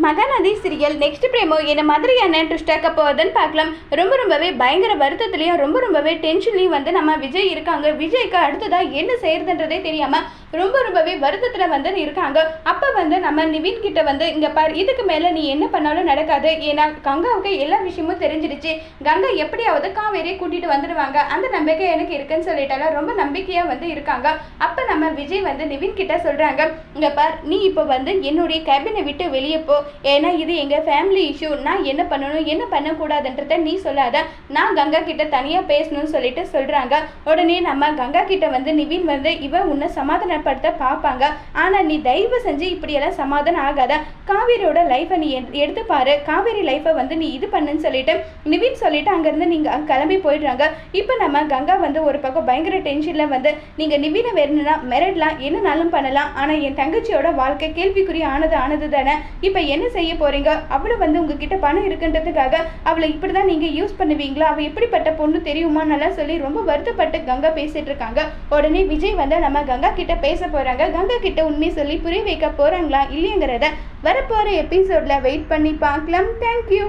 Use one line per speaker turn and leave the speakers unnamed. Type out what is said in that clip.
Mahanadi serial next பிரேமோ என்ன மாதிரியான ட்விஸ்டாக்க போகுதுன்னு பார்க்கலாம். ரொம்ப ரொம்பவே பயங்கர வருத்தத்துலேயும் ரொம்ப ரொம்பவே டென்ஷன்லையும் வந்து நம்ம விஜய் இருக்காங்க. விஜய்க்கு அடுத்ததாக என்ன செய்யறதுன்றதே தெரியாமல் ரொம்ப ரொம்பவே வருத்தத்தில் வந்து இருக்காங்க. அப்போ வந்து நம்ம நிவின் கிட்ட வந்து இங்கே பார் இதுக்கு மேலே நீ என்ன பண்ணாலும் நடக்காது. ஏன்னா கங்காவுக்கு எல்லா விஷயமும் தெரிஞ்சிடுச்சு. கங்கா எப்படியாவது காவேரியை கூட்டிகிட்டு வந்துடுவாங்க அந்த நம்பிக்கை எனக்கு இருக்குன்னு சொல்லிட்டால ரொம்ப நம்பிக்கையாக வந்து இருக்காங்க. அப்போ நம்ம விஜய் வந்து நிவின் கிட்ட சொல்கிறாங்க இங்கே பார் நீ இப்போ வந்து என்னுடைய கேபினை விட்டு வெளியே போ. ஏன்னா இது எங்கள் ஃபேமிலி இஷ்யூ நான் என்ன பண்ணணும் என்ன பண்ணக்கூடாதுன்றத நீ சொல்லாத. நான் கங்கா கிட்ட தனியாக பேசணும்னு சொல்லிட்டு சொல்கிறாங்க உடனே நம்ம கங்கா கிட்ட வந்து நிவின் வந்து இவன் உன்னை சமாதானப்படுத்த பார்ப்பாங்க. ஆனால் நீ தயவு செஞ்சு இப்படியெல்லாம் சமாதானம் ஆகாத. காவேரியோட லைஃப்பை நீ எடுத்து பாரு. காவேரி லைஃப்பை வந்து நீ இது பண்ணுன்னு சொல்லிட்டு நிவின் சொல்லிட்டு அங்கேருந்து நீங்கள் கிளம்பி போயிடுறாங்க. இப்போ நம்ம கங்கா வந்து ஒரு பக்கம் பயங்கர டென்ஷனில் வந்து நீங்கள் நிவினை வேணும்னா மெரட்லாம் என்னனாலும் பண்ணலாம். ஆனால் என் தங்கச்சியோட வாழ்க்கை கேள்விக்குறி ஆனது ஆனது தானே. இப்போ என்ன செய்ய போறீங்க? அவளை வந்து உங்ககிட்ட பணம் இருக்குன்றதுக்காக அவளை இப்படி தான் நீங்கள் யூஸ் பண்ணுவீங்களா? அவள் எப்படிப்பட்ட பொண்ணு தெரியுமா? நல்லா சொல்லி ரொம்ப வருத்தப்பட்டு கங்கா பேசிட்டு இருக்காங்க. உடனே விஜய் வந்து நம்ம கங்கா கிட்ட பேச போறாங்க. கங்கா கிட்ட உண்மை சொல்லி புரிய வைக்க போறாங்களா இல்லையங்கிறத வரப்போற எபிசோட்ல வெயிட் பண்ணி பார்க்கலாம். தேங்க்யூ